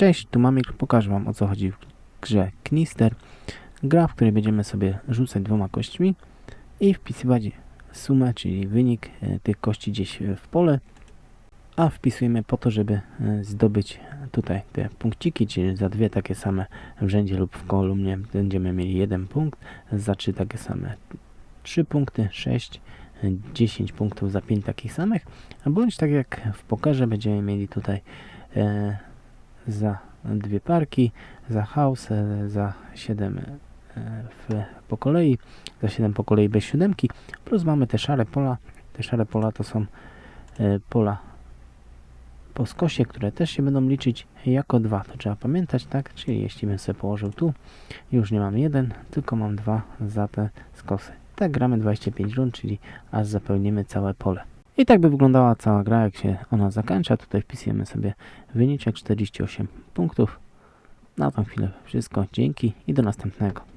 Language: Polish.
Cześć, tu Mamik, pokażę Wam o co chodzi w grze Knister. Gra, w której będziemy sobie rzucać dwoma kośćmi i wpisywać sumę, czyli wynik e, tych kości gdzieś e, w pole, a wpisujemy po to, żeby e, zdobyć tutaj te punkciki, czyli za dwie takie same w rzędzie lub w kolumnie będziemy mieli jeden punkt, za trzy takie same trzy punkty, 6, 10 punktów za 5 takich samych, bądź tak jak w pokerze będziemy mieli tutaj e, za dwie parki, za house, za 7 e, w, po kolei, za 7 po kolei bez siódemki, plus mamy te szare pola. Te szare pola to są e, pola po skosie, które też się będą liczyć jako dwa. To trzeba pamiętać, tak? Czyli jeśli bym sobie położył tu, już nie mam jeden, tylko mam dwa za te skosy. Tak gramy 25 rund, czyli aż zapełnimy całe pole. I tak by wyglądała cała gra, jak się ona zakończa. Tutaj wpisujemy sobie wyniczek 48 punktów. Na tą chwilę wszystko. Dzięki i do następnego.